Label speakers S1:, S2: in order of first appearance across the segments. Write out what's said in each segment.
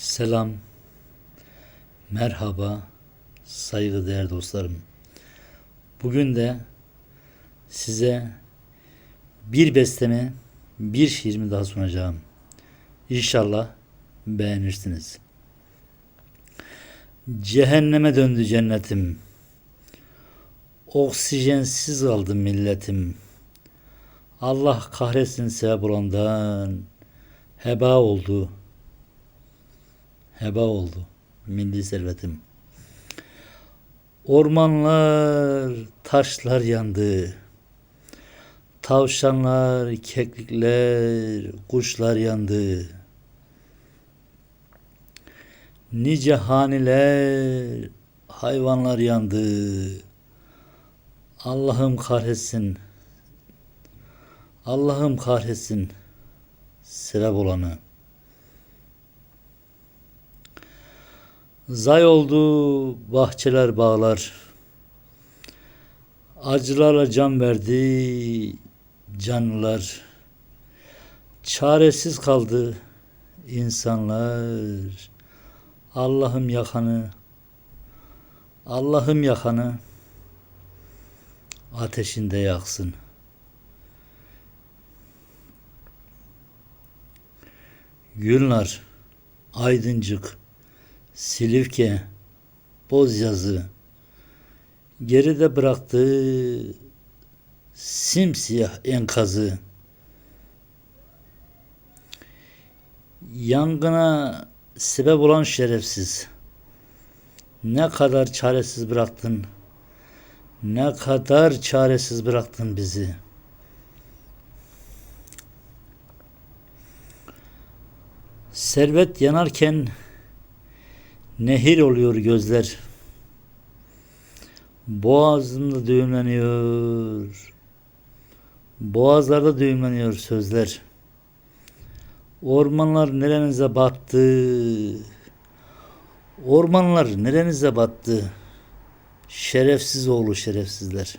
S1: Selam, merhaba, saygıdeğer dostlarım. Bugün de size bir bestemi, bir şiirimi daha sunacağım. İnşallah beğenirsiniz. Cehenneme döndü cennetim. Oksijensiz kaldı milletim. Allah kahretsin sebep olandan. Heba oldu heba oldu milli servetim. Ormanlar, taşlar yandı. Tavşanlar, keklikler, kuşlar yandı. Nice haniler, hayvanlar yandı. Allah'ım kahretsin. Allah'ım kahretsin sebep olanı. Zay oldu bahçeler bağlar. Acılarla can verdi canlılar. Çaresiz kaldı insanlar. Allah'ım yakanı, Allah'ım yakanı ateşinde yaksın. Gülnar, aydıncık, Silifke, Bozyazı geride bıraktığı simsiyah enkazı. Yangına sebep olan şerefsiz. Ne kadar çaresiz bıraktın? Ne kadar çaresiz bıraktın bizi? Servet yanarken Nehir oluyor gözler. Boğazımda düğümleniyor. Boğazlarda düğümleniyor sözler. Ormanlar nerenize battı? Ormanlar nerenize battı? Şerefsiz oğlu şerefsizler.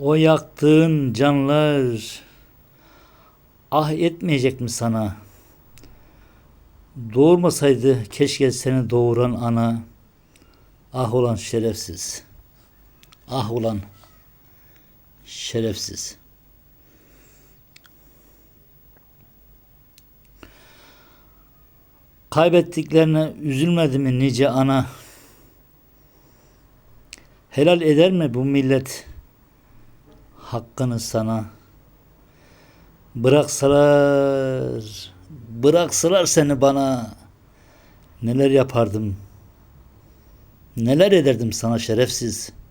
S1: O yaktığın canlar ah etmeyecek mi sana? Doğurmasaydı keşke seni doğuran ana. Ah olan şerefsiz. Ah olan şerefsiz. Kaybettiklerine üzülmedi mi nice ana? Helal eder mi bu millet hakkını sana?'' Bıraksalar, bıraksalar seni bana neler yapardım, neler ederdim sana şerefsiz.''